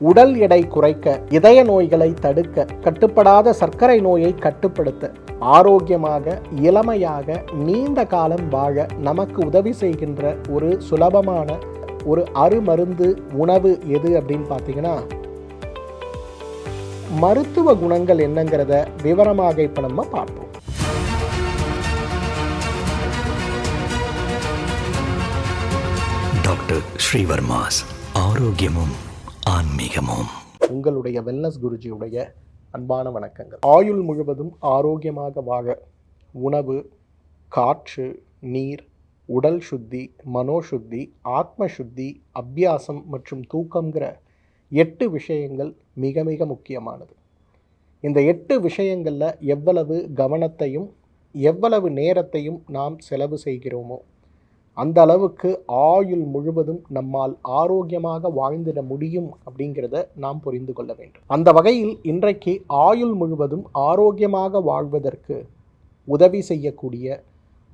உடல் எடை குறைக்க இதய நோய்களை தடுக்க கட்டுப்படாத சர்க்கரை நோயை கட்டுப்படுத்த ஆரோக்கியமாக இளமையாக நீண்ட காலம் வாழ நமக்கு உதவி செய்கின்ற ஒரு சுலபமான ஒரு அருமருந்து உணவு எது அப்படின்னு பார்த்தீங்கன்னா மருத்துவ குணங்கள் என்னங்கிறத விவரமாக இப்போ நம்ம பார்ப்போம். டாக்டர் ஸ்ரீவர்மாஸ் ஆரோக்கியமும் ஆன்மீகமும். உங்களுடைய வெல்னஸ் குருஜியுடைய அன்பான வணக்கங்கள். ஆயுள் முழுவதும் ஆரோக்கியமாக வாழ உணவு காற்று நீர் உடல் சுத்தி மனோசுத்தி ஆத்ம சுத்தி அபியாசம் மற்றும் தூக்கங்கிற எட்டு விஷயங்கள் மிக மிக முக்கியமானது. இந்த எட்டு விஷயங்களில் எவ்வளவு கவனத்தையும் எவ்வளவு நேரத்தையும் நாம் செலவு செய்கிறோமோ அந்த அளவுக்கு ஆயுள் முழுவதும் நம்மால் ஆரோக்கியமாக வாழ்ந்திட முடியும் அப்படிங்கிறத நாம் புரிந்து கொள்ள வேண்டும். அந்த வகையில் இன்றைக்கு ஆயுள் முழுவதும் ஆரோக்கியமாக வாழ்வதற்கு உதவி செய்யக்கூடிய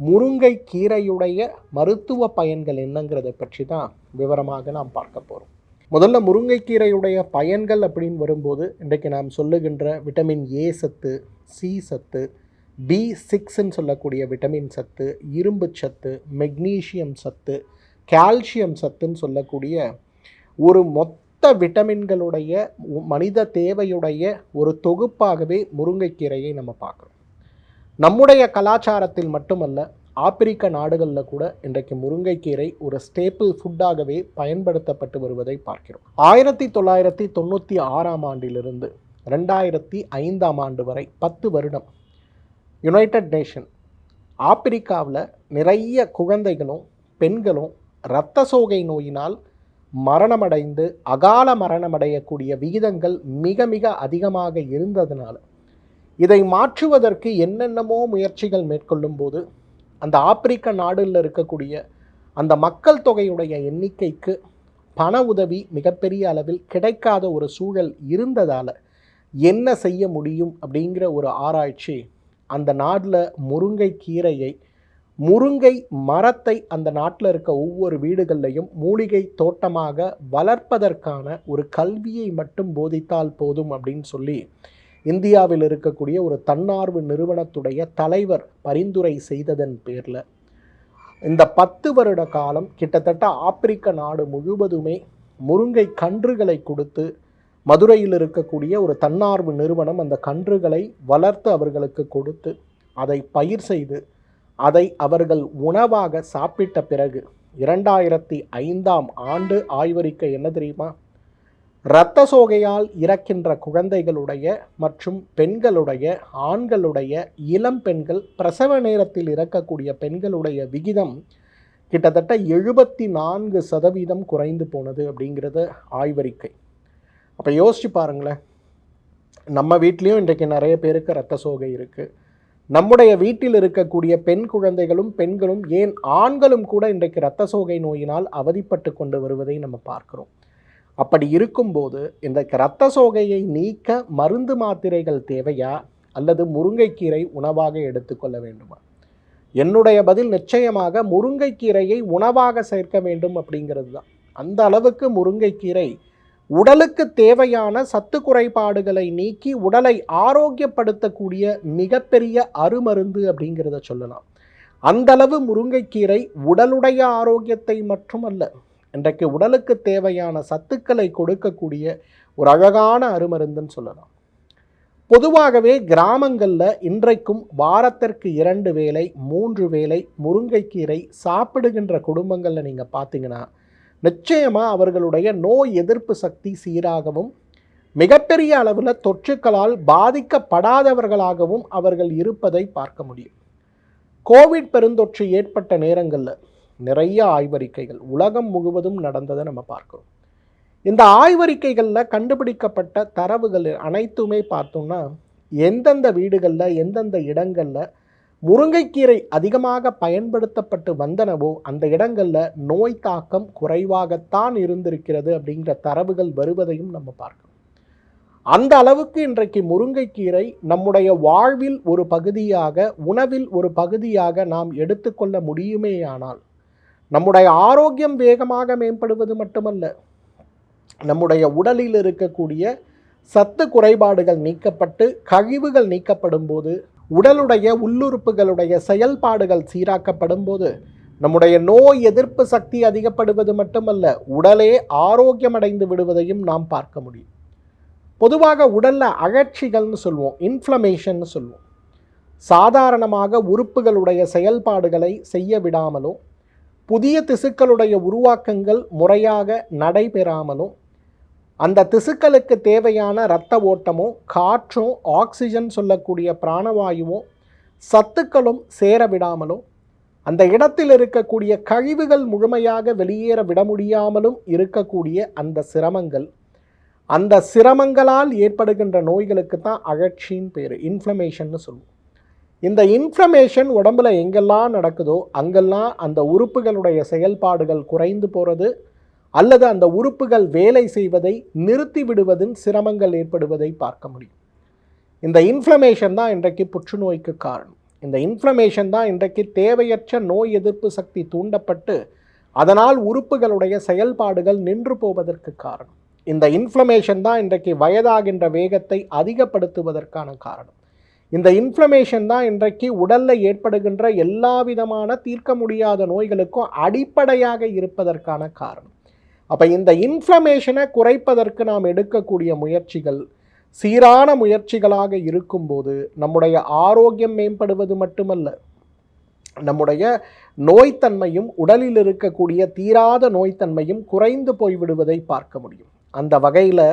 முருங்கை கீரையுடைய மருத்துவ பயன்கள் என்னங்கிறத பற்றி தான் விவரமாக நாம் பார்க்க போகிறோம் முதல்ல முருங்கைக்கீரையுடைய பயன்கள் அப்படின்னு வரும்போது இன்றைக்கு நாம் சொல்லுகின்ற விட்டமின் ஏ சத்து சி சத்து பி சிக்ஸ்ன்னு சொல்லக்கூடிய விட்டமின் சத்து இரும்பு சத்து மெக்னீசியம் சத்து கால்சியம் சத்துன்னு சொல்லக்கூடிய ஒரு மொத்த விட்டமின்களுடைய மனித தேவையுடைய ஒரு தொகுப்பாகவே முருங்கைக்கீரையை நம்ம பார்க்குறோம். நம்முடைய கலாச்சாரத்தில் மட்டுமல்ல ஆப்பிரிக்க நாடுகளில் கூட இன்றைக்கு முருங்கைக்கீரை ஒரு ஸ்டேப்பிள் ஃபுட்டாகவே பயன்படுத்தப்பட்டு வருவதை பார்க்கிறோம். ஆயிரத்தி தொள்ளாயிரத்தி தொண்ணூற்றி ஆறாம் ஆண்டிலிருந்து ரெண்டாயிரத்தி ஐந்தாம் ஆண்டு வரை பத்து வருடம் யுனைடெட் நேஷன் ஆப்பிரிக்காவில் நிறைய குழந்தைகளும் பெண்களும் இரத்த சோகை நோயினால் மரணமடைந்து அகால மரணமடையக்கூடிய விகிதங்கள் மிக மிக அதிகமாக இருந்ததுனால இதை மாற்றுவதற்கு என்னென்னமோ முயற்சிகள் மேற்கொள்ளும் போது அந்த ஆப்பிரிக்க நாடுகளில் இருக்கக்கூடிய அந்த மக்கள் தொகையுடைய எண்ணிக்கைக்கு பண உதவி மிகப்பெரிய அளவில் கிடைக்காத ஒரு சூழல் இருந்ததால் என்ன செய்ய முடியும் அப்படிங்கிற ஒரு ஆராய்ச்சி அந்த நாட்டில் முருங்கை கீரையை முருங்கை மரத்தை அந்த நாட்டில் இருக்க ஒவ்வொரு வீடுகள்லையும் மூலிகை தோட்டமாக வளர்ப்பதற்கான ஒரு கல்வியை மட்டும் போதித்தால் போதும் அப்படின்னு சொல்லி இந்தியாவில் இருக்கக்கூடிய ஒரு தன்னார்வ நிறுவனத்துடைய தலைவர் பரிந்துரை செய்ததன் பேரில் இந்த பத்து வருட காலம் கிட்டத்தட்ட ஆப்பிரிக்க நாடு முழுவதுமே முருங்கை கன்றுகளை கொடுத்து மதுரையில் இருக்கக்கூடிய ஒரு தன்னார்வ நிறுவனம் அந்த கன்றுகளை வளர்த்து அவர்களுக்கு கொடுத்து அதை பயிர் செய்து அதை அவர்கள் உணவாக சாப்பிட்ட பிறகு இரண்டாயிரத்தி ஐந்தாம் ஆண்டு ஆய்வறிக்கை என்ன தெரியுமா? இரத்த சோகையால் இறக்கின்ற குழந்தைகளுடைய மற்றும் பெண்களுடைய ஆண்களுடைய இளம் பெண்கள் பிரசவ நேரத்தில் இறக்கக்கூடிய பெண்களுடைய விகிதம் கிட்டத்தட்ட எழுபத்தி நான்கு சதவீதம் குறைந்து போனது அப்படிங்கிறது ஆய்வறிக்கை. அப்போ யோசிச்சு பாருங்களேன். நம்ம வீட்லேயும் இன்றைக்கு நிறைய பேருக்கு ரத்த சோகை இருக்குது நம்முடைய வீட்டில் இருக்கக்கூடிய பெண் குழந்தைகளும் பெண்களும் ஏன் ஆண்களும் கூட இன்றைக்கு இரத்த சோகை நோயினால் அவதிப்பட்டு கொண்டு வருவதை நம்ம பார்க்கிறோம். அப்படி இருக்கும்போது இந்த இரத்த சோகையை நீக்க மருந்து மாத்திரைகள் தேவையா? அல்லது முருங்கைக்கீரை உணவாக எடுத்துக்கொள்ள வேண்டுமா? என்னுடைய பதில் நிச்சயமாக முருங்கைக்கீரையை உணவாக சேர்க்க வேண்டும் அப்படிங்கிறது தான். அந்த அளவுக்கு முருங்கைக்கீரை உடலுக்கு தேவையான சத்து குறைபாடுகளை நீக்கி உடலை ஆரோக்கியப்படுத்தக்கூடிய மிகப்பெரிய அருமருந்து அப்படிங்கிறத சொல்லலாம். அந்தளவு முருங்கைக்கீரை உடலுடைய ஆரோக்கியத்தை மட்டுமல்ல இன்றைக்கு உடலுக்கு தேவையான சத்துக்களை கொடுக்கக்கூடிய ஒரு அழகான அருமருந்துன்னு சொல்லலாம். பொதுவாகவே கிராமங்களில் இன்றைக்கும் வாரத்திற்கு இரண்டு வேளை மூன்று வேளை முருங்கைக்கீரை சாப்பிடுகின்ற குடும்பங்களில் நீங்கள் பார்த்தீங்கன்னா நிச்சயமாக அவர்களுடைய நோய் எதிர்ப்பு சக்தி சீராகவும் மிகப்பெரிய அளவில் தொற்றுக்களால் பாதிக்கப்படாதவர்களாகவும் அவர்கள் இருப்பதை பார்க்க முடியும். கோவிட் பெருந்தொற்று ஏற்பட்ட நேரங்களில் நிறைய ஆய்வறிக்கைகள் உலகம் முழுவதும் நடந்ததை நம்ம பார்க்குறோம். இந்த ஆய்வறிக்கைகளில் கண்டுபிடிக்கப்பட்ட தரவுகள் அனைத்துமே பார்த்தோம்னா எந்தெந்த வீடுகளில் எந்தெந்த இடங்களில் முருங்கைக்கீரை அதிகமாக பயன்படுத்தப்பட்டு வந்தனவோ அந்த இடங்களில் நோய் தாக்கம் குறைவாகத்தான் இருந்திருக்கிறது அப்படிங்கிற தரவுகள் வருவதையும் நம்ம பார்க்கணும். அந்த அளவுக்கு இன்றைக்கு முருங்கைக்கீரை நம்முடைய வாழ்வில் ஒரு பகுதியாக உணவில் ஒரு பகுதியாக நாம் எடுத்துக்கொள்ள முடியுமேயானால் நம்முடைய ஆரோக்கியம் வேகமாக மேம்படுவது மட்டுமல்ல நம்முடைய உடலில் இருக்கக்கூடிய சத்து குறைபாடுகள் நீக்கப்பட்டு கழிவுகள் நீக்கப்படும் போது உடலுடைய உள்ளுறுப்புகளுடைய செயல்பாடுகள் சீராக்கப்படும் போது நம்முடைய நோய் எதிர்ப்பு சக்தி அதிகப்படுவது மட்டுமல்ல உடலே ஆரோக்கியமடைந்து விடுவதையும் நாம் பார்க்க முடியும். பொதுவாக உடலில் அகழ்ச்சிகள்னு சொல்லுவோம் இன்ஃப்ளமேஷன் சொல்லுவோம் சாதாரணமாக உறுப்புகளுடைய செயல்பாடுகளை செய்ய விடாமலோ புதிய திசுக்களுடைய உருவாக்கங்கள் முறையாக நடைபெறாமலும் அந்த திசுக்களுக்கு தேவையான இரத்த ஓட்டமும் காற்றும் ஆக்சிஜன் சொல்லக்கூடிய பிராணவாயுவும் சத்துக்களும் சேர விடாமலும் அந்த இடத்தில் இருக்கக்கூடிய கழிவுகள் முழுமையாக வெளியேற விட முடியாமலும் இருக்கக்கூடிய அந்த சிரமங்கள். அந்த சிரமங்களால் ஏற்படுகின்ற நோய்களுக்கு தான் அழற்சின்னு பேர் இன்ஃப்ளமேஷன்னு சொல்லுவோம். இந்த இன்ஃப்ளமேஷன் உடம்புல எங்கெல்லாம் நடக்குதோ அங்கெல்லாம் அந்த உறுப்புகளுடைய செயல்பாடுகள் குறைந்து போகிறது அல்லது அந்த உறுப்புகள் வேலை செய்வதை நிறுத்தி விடுவதின் சிரமங்கள் ஏற்படுவதை பார்க்க முடியும். இந்த இன்ஃப்ளமேஷன் தான் இன்றைக்கு புற்றுநோய்க்கு காரணம். இந்த இன்ஃப்ளமேஷன் தான் இன்றைக்கு தேவையற்ற நோய் எதிர்ப்பு சக்தி தூண்டப்பட்டு அதனால் உறுப்புகளுடைய செயல்பாடுகள் நின்று போவதற்கு காரணம். இந்த இன்ஃப்ளமேஷன் தான் இன்றைக்கு வயதாகின்ற வேகத்தை அதிகப்படுத்துவதற்கான காரணம். இந்த இன்ஃப்ளமேஷன் தான் இன்றைக்கு உடலில் ஏற்படுகின்ற எல்லா விதமான தீர்க்க முடியாத நோய்களுக்கும் அடிப்படையாக இருப்பதற்கான காரணம். அப்போ இந்த இன்ஃப்ளமேஷனை குறைப்பதற்கு நாம் எடுக்கக்கூடிய முயற்சிகள் சீரான முயற்சிகளாக இருக்கும்போது நம்முடைய ஆரோக்கியம் மேம்படுவது மட்டுமல்ல. நம்முடைய நோய்த்தன்மையும் உடலில் இருக்கக்கூடிய தீராத நோய்த்தன்மையும் குறைந்து போய்விடுவதை பார்க்க முடியும். அந்த வகையில்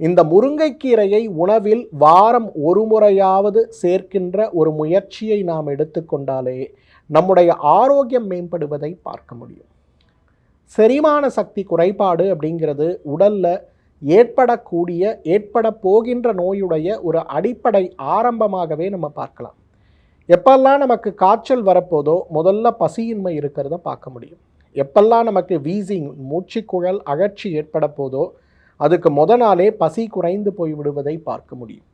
இந்த முருங்கைக்கீரையை உணவில் வாரம் ஒரு முறையாவது சேர்க்கின்ற ஒரு முயற்சியை நாம் எடுத்துக்கொண்டாலே நம்முடைய ஆரோக்கியம் மேம்படுவதை பார்க்க முடியும். செரிமான சக்தி குறைபாடு அப்படிங்கிறது உடலில் ஏற்படக்கூடிய ஏற்பட போகின்ற நோயுடைய ஒரு அடிப்படை ஆரம்பமாகவே நம்ம பார்க்கலாம். எப்பெல்லாம் நமக்கு காய்ச்சல் வரப்போதோ முதல்ல பசியின்மை இருக்கிறத பார்க்க முடியும். எப்பெல்லாம் நமக்கு வீசிங் மூச்சுக்குழல் அகற்சி ஏற்பட போதோ அதுக்கு முத நாளே பசி குறைந்து போய் விடுவதை பார்க்க முடியும்.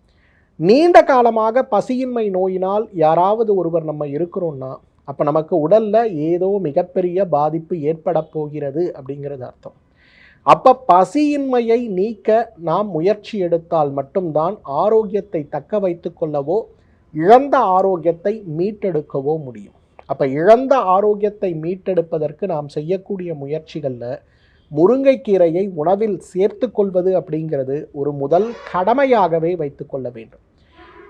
நீண்ட காலமாக பசியின்மை நோயினால் யாராவது ஒருவர் நம்ம இருக்கிறோன்னா அப்போ நமக்கு உடலில் ஏதோ மிகப்பெரிய பாதிப்பு ஏற்பட போகிறது அப்படிங்கிறது அர்த்தம். அப்போ பசியின்மையை நீக்க நாம் முயற்சி எடுத்தால் மட்டும்தான் ஆரோக்கியத்தை தக்க வைத்து கொள்ளவோ இழந்த ஆரோக்கியத்தை மீட்டெடுக்கவோ முடியும். அப்போ இழந்த ஆரோக்கியத்தை மீட்டெடுப்பதற்கு நாம் செய்யக்கூடிய முயற்சிகளில் முருங்கைக்கீரையை உணவில் சேர்த்து கொள்வது அப்படிங்கிறது ஒரு முதல் கடமையாகவே வைத்துக்கொள்ள வேண்டும்.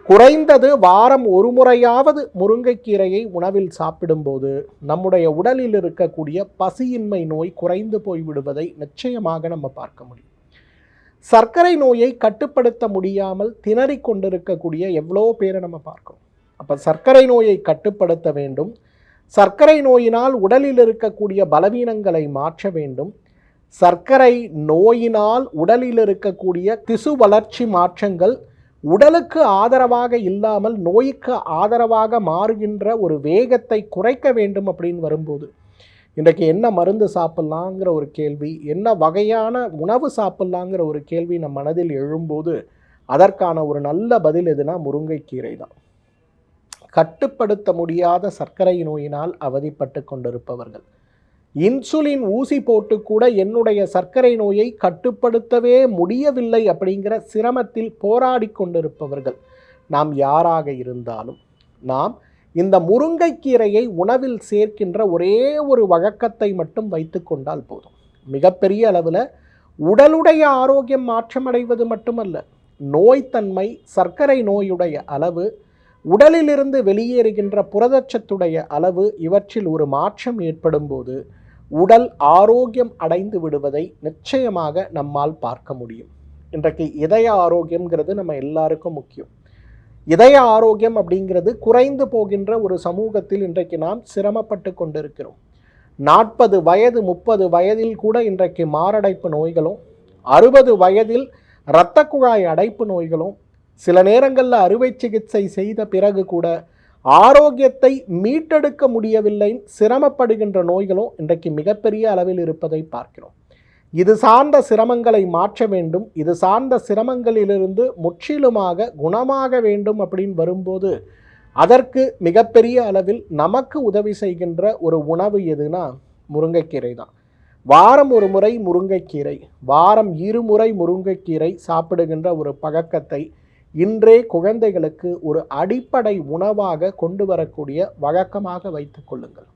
குறைந்தது வாரம் ஒரு முறையாவது முருங்கைக்கீரையை உணவில் சாப்பிடும்போது நம்முடைய உடலில் இருக்கக்கூடிய பசியின்மை நோய் குறைந்து போய்விடுவதை நிச்சயமாக நம்ம பார்க்க முடியும். சர்க்கரை நோயை கட்டுப்படுத்த முடியாமல் திணறிக் கொண்டிருக்கக்கூடிய எவ்வளோ பேரை நம்ம பார்க்கிறோம். அப்போ சர்க்கரை நோயை கட்டுப்படுத்த வேண்டும். சர்க்கரை நோயினால் உடலில் இருக்கக்கூடிய பலவீனங்களை மாற்ற வேண்டும். சர்க்கரை நோயினால் உடலில் இருக்கக்கூடிய திசு வளர்ச்சி மாற்றங்கள் உடலுக்கு ஆதரவாக இல்லாமல் நோய்க்கு ஆதரவாக மாறுகின்ற ஒரு வேகத்தை குறைக்க வேண்டும் அப்படின்னு வரும்போது இன்றைக்கு என்ன மருந்து சாப்பிட்லாங்கிற ஒரு கேள்வி என்ன வகையான உணவு சாப்பிட்லாங்கிற ஒரு கேள்வி நம் மனதில் எழும்போது அதற்கான ஒரு நல்ல பதில் எதுனா முருங்கைக்கீரை தான். கட்டுப்படுத்த முடியாத சர்க்கரை நோயினால் அவதிப்பட்டு கொண்டிருப்பவர்கள். இன்சுலின் ஊசி போட்டு கூட என்னுடைய சர்க்கரை நோயை கட்டுப்படுத்தவே முடியவில்லை அப்படிங்கிற சிரமத்தில் போராடி கொண்டிருப்பவர்கள். நாம் யாராக இருந்தாலும் நாம் இந்த முருங்கைக்கீரையை உணவில் சேர்க்கின்ற ஒரே ஒரு வழக்கத்தை மட்டும் வைத்து கொண்டால் போதும். மிகப்பெரிய அளவில் உடலுடைய ஆரோக்கியம் மாற்றமடைவது மட்டுமல்ல நோய்த்தன்மை சர்க்கரை நோயுடைய அளவு உடலிலிருந்து வெளியேறுகின்ற புரதச்சத்துடைய அளவு இவற்றில் ஒரு மாற்றம் ஏற்படும் போது உடல் ஆரோக்கியம் அடைந்து விடுவதை நிச்சயமாக நம்மால் பார்க்க முடியும். இன்றைக்கு இதய ஆரோக்கியம்ங்கிறது நம்ம எல்லாருக்கும் முக்கியம். இதய ஆரோக்கியம் அப்படிங்கிறது குறைந்து போகின்ற ஒரு சமூகத்தில் இன்றைக்கு நாம் சிரமப்பட்டு கொண்டிருக்கிறோம். நாற்பது வயது முப்பது வயதில் கூட இன்றைக்கு மாரடைப்பு நோய்களும் அறுபது வயதில் இரத்த குழாய் அடைப்பு நோய்களும் சில நேரங்களில் அறுவை சிகிச்சை செய்த பிறகு கூட ஆரோக்கியத்தை மீட்டெடுக்க முடியவில்லை சிரமப்படுகின்ற நோய்களும் இன்றைக்கு மிகப்பெரிய அளவில் இருப்பதை பார்க்கிறோம். இது சார்ந்த சிரமங்களை மாற்ற வேண்டும். இது சார்ந்த சிரமங்களிலிருந்து முற்றிலுமாக குணமாக வேண்டும் அப்படின்னு வரும்போது அதற்கு மிகப்பெரிய அளவில் நமக்கு உதவி செய்கின்ற ஒரு உணவு எதுனா முருங்கைக்கீரை தான். வாரம் ஒரு முறை முருங்கைக்கீரை வாரம் இருமுறை முருங்கைக்கீரை சாப்பிடுகின்ற ஒரு பழக்கத்தை இன்றே குழந்தைகளுக்கு ஒரு அடிப்படை உணவாக கொண்டு வரக்கூடிய வழக்கமாக வைத்து கொள்ளுங்கள்.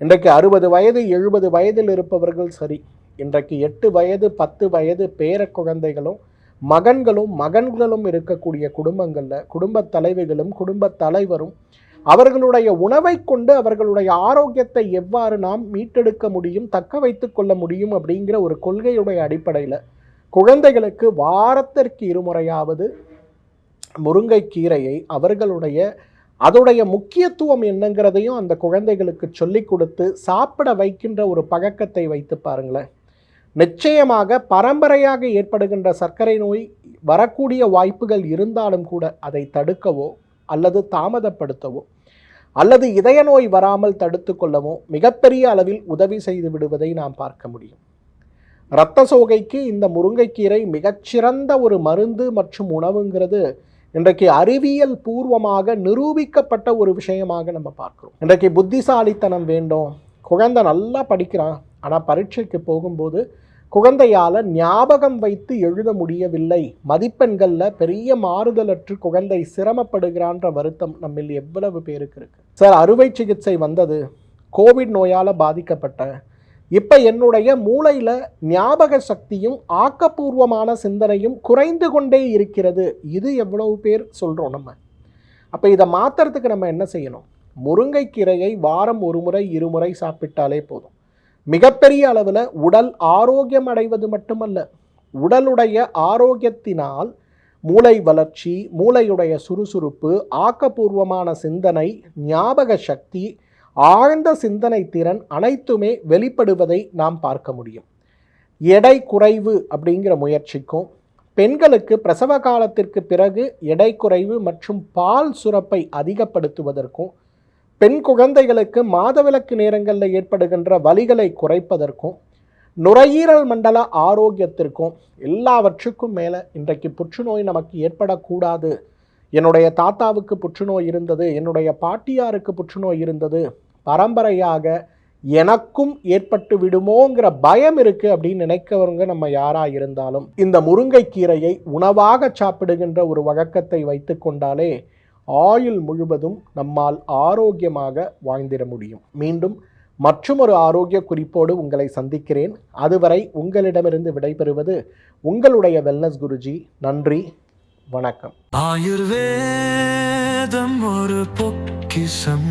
இன்றைக்கு அறுபது வயது எழுபது வயதில் இருப்பவர்கள் சரி இன்றைக்கு எட்டு வயது பத்து வயது பேர குழந்தைகளும் மகன்களும் மகன்களும் இருக்கக்கூடிய குடும்பங்களில் குடும்பத் தலைவிகளும் குடும்பத் தலைவரும் அவர்களுடைய உணவை கொண்டு அவர்களுடைய ஆரோக்கியத்தை எவ்வாறு நாம் மீட்டெடுக்க முடியும் தக்க வைத்து கொள்ள முடியும் அப்படிங்கிற ஒரு கொள்கையுடைய அடிப்படையில் குழந்தைகளுக்கு வாரத்திற்கு இருமுறையாவது முருங்கைக்கீரையை அவர்களுடைய அதோடைய முக்கியத்துவம் என்னங்கிறதையும் அந்த குழந்தைகளுக்கு சொல்லிக் கொடுத்து சாப்பிட வைக்கின்ற ஒரு பழக்கத்தை வைத்து பாருங்களேன். நிச்சயமாக பரம்பரையாக ஏற்படுகின்ற சர்க்கரை நோய் வரக்கூடிய வாய்ப்புகள் இருந்தாலும் கூட அதை தடுக்கவோ அல்லது தாமதப்படுத்தவோ அல்லது இதய நோய் வராமல் தடுத்து கொள்ளவோ மிகப்பெரிய அளவில் உதவி செய்து விடுவதை நாம் பார்க்க முடியும். இரத்த சோகைக்கு இந்த முருங்கைக்கீரை மிகச்சிறந்த ஒரு மருந்து மற்றும் உணவுங்கிறது இன்றைக்கு அறிவியல் பூர்வமாக நிரூபிக்கப்பட்ட ஒரு விஷயமாக நம்ம பார்க்குறோம். இன்றைக்கு புத்திசாலித்தனம் வேண்டும். குழந்தை நல்லா படிக்கிறான். ஆனால் பரீட்சைக்கு போகும்போது குழந்தையால் ஞாபகம் வைத்து எழுத முடியவில்லை. மதிப்பெண்களில் பெரிய மாறுதலற்று குழந்தை சிரமப்படுகிறான்ற வருத்தம் நம்மில் எவ்வளவு பேருக்கு இருக்கு. சார் அறுவை சிகிச்சை வந்தது. கோவிட் நோயால் பாதிக்கப்பட்ட இப்போ என்னுடைய மூளையில் ஞாபக சக்தியும் ஆக்கப்பூர்வமான சிந்தனையும் குறைந்து கொண்டே இருக்கிறது. இது எவ்வளவு பேர் சொல்கிறோம் நம்ம. அப்போ இதை மாற்றுறதுக்கு நம்ம என்ன செய்யணும்? முருங்கைக்கீரையை வாரம் ஒரு முறை இருமுறை சாப்பிட்டாலே போதும். மிகப்பெரிய அளவில் உடல் ஆரோக்கியம் அடைவது மட்டுமல்ல உடலுடைய ஆரோக்கியத்தினால் மூளை வளர்ச்சி மூளையுடைய சுறுசுறுப்பு ஆக்கப்பூர்வமான சிந்தனை ஞாபக சக்தி ஆழ்ந்த சிந்தனை திறன் அனைத்துமே வெளிப்படுவதை நாம் பார்க்க முடியும். எடை குறைவு அப்படிங்கிற முயற்சிக்கும். பெண்களுக்கு பிரசவ காலத்திற்கு பிறகு எடை குறைவு மற்றும் பால் சுரப்பை அதிகப்படுத்துவதற்கும் பெண் குழந்தைகளுக்கு மாதவிலக்கு நேரங்களில் ஏற்படுகின்ற வலிகளை குறைப்பதற்கும் நுரையீரல் மண்டல ஆரோக்கியத்திற்கும் எல்லாவற்றுக்கும் மேலே இன்றைக்கு புற்றுநோய் நமக்கு ஏற்படக்கூடாது. என்னுடைய தாத்தாவுக்கு புற்றுநோய் இருந்தது என்னுடைய பாட்டியாருக்கு புற்றுநோய் இருந்தது பரம்பரையாக எனக்கும் ஏற்பட்டு விடுமோங்கிற பயம் இருக்குது அப்படின்னு நினைக்கிறவங்க நம்ம யாராக இருந்தாலும் இந்த முருங்கைக்கீரையை உணவாக சாப்பிடுகின்ற ஒரு வழக்கத்தை வைத்து கொண்டாலே ஆயுள் முழுவதும் நம்மால் ஆரோக்கியமாக வாழ்ந்திட முடியும். மீண்டும் மற்றும் ஒரு ஆரோக்கிய குறிப்போடு உங்களை சந்திக்கிறேன். அதுவரை உங்களிடமிருந்து விடைபெறுவது உங்களுடைய வெல்னஸ் குருஜி. நன்றி வணக்கம். ஆயுர்வேதம் ஒரு பொக்கிசம்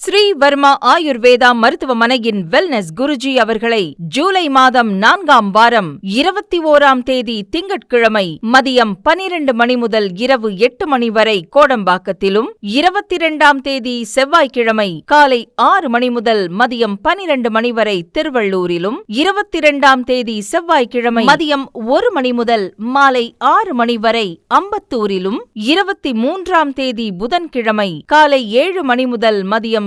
ஸ்ரீ வர்மா ஆயுர்வேதா மருத்துவமனையின் வெல்னஸ் குருஜி அவர்களை ஜூலை மாதம் நான்காம் வாரம் இருபத்தி ஓராம் தேதி திங்கட்கிழமை மதியம் பனிரெண்டு மணி முதல் இரவு எட்டு மணி வரை கோடம்பாக்கத்திலும் இருபத்தி இரண்டாம் தேதி செவ்வாய்க்கிழமை காலை ஆறு மணி முதல் மதியம் பனிரெண்டு மணி வரை திருவள்ளூரிலும் இருபத்தி இரண்டாம் தேதி செவ்வாய்க்கிழமை மதியம் ஒரு மணி முதல் மாலை ஆறு மணி வரை அம்பத்தூரிலும் இருபத்தி மூன்றாம் தேதி புதன்கிழமை காலை ஏழு மணி முதல் மதியம்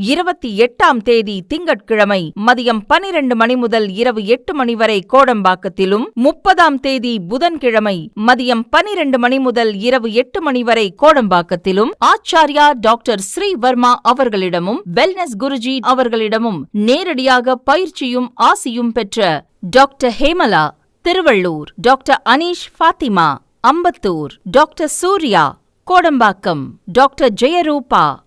இருபத்தி எட்டாம் தேதி திங்கட்கிழமை மதியம் பனிரெண்டு மணி முதல் இரவு எட்டு மணி வரை கோடம்பாக்கத்திலும் முப்பதாம் தேதி புதன்கிழமை மதியம் பனிரெண்டு மணி முதல் இரவு எட்டு மணி வரை கோடம்பாக்கத்திலும் ஆச்சாரியா டாக்டர் ஸ்ரீவர்மா அவர்களிடமும் வெல்னஸ் குருஜி அவர்களிடமும் நேரடியாக பயிற்சியும் ஆசியும் பெற்ற doctor Hemala Tiruvallur. Doctor Aneesh Fathima Ambattur. Doctor Surya Kodambakkam. Doctor Jayarupa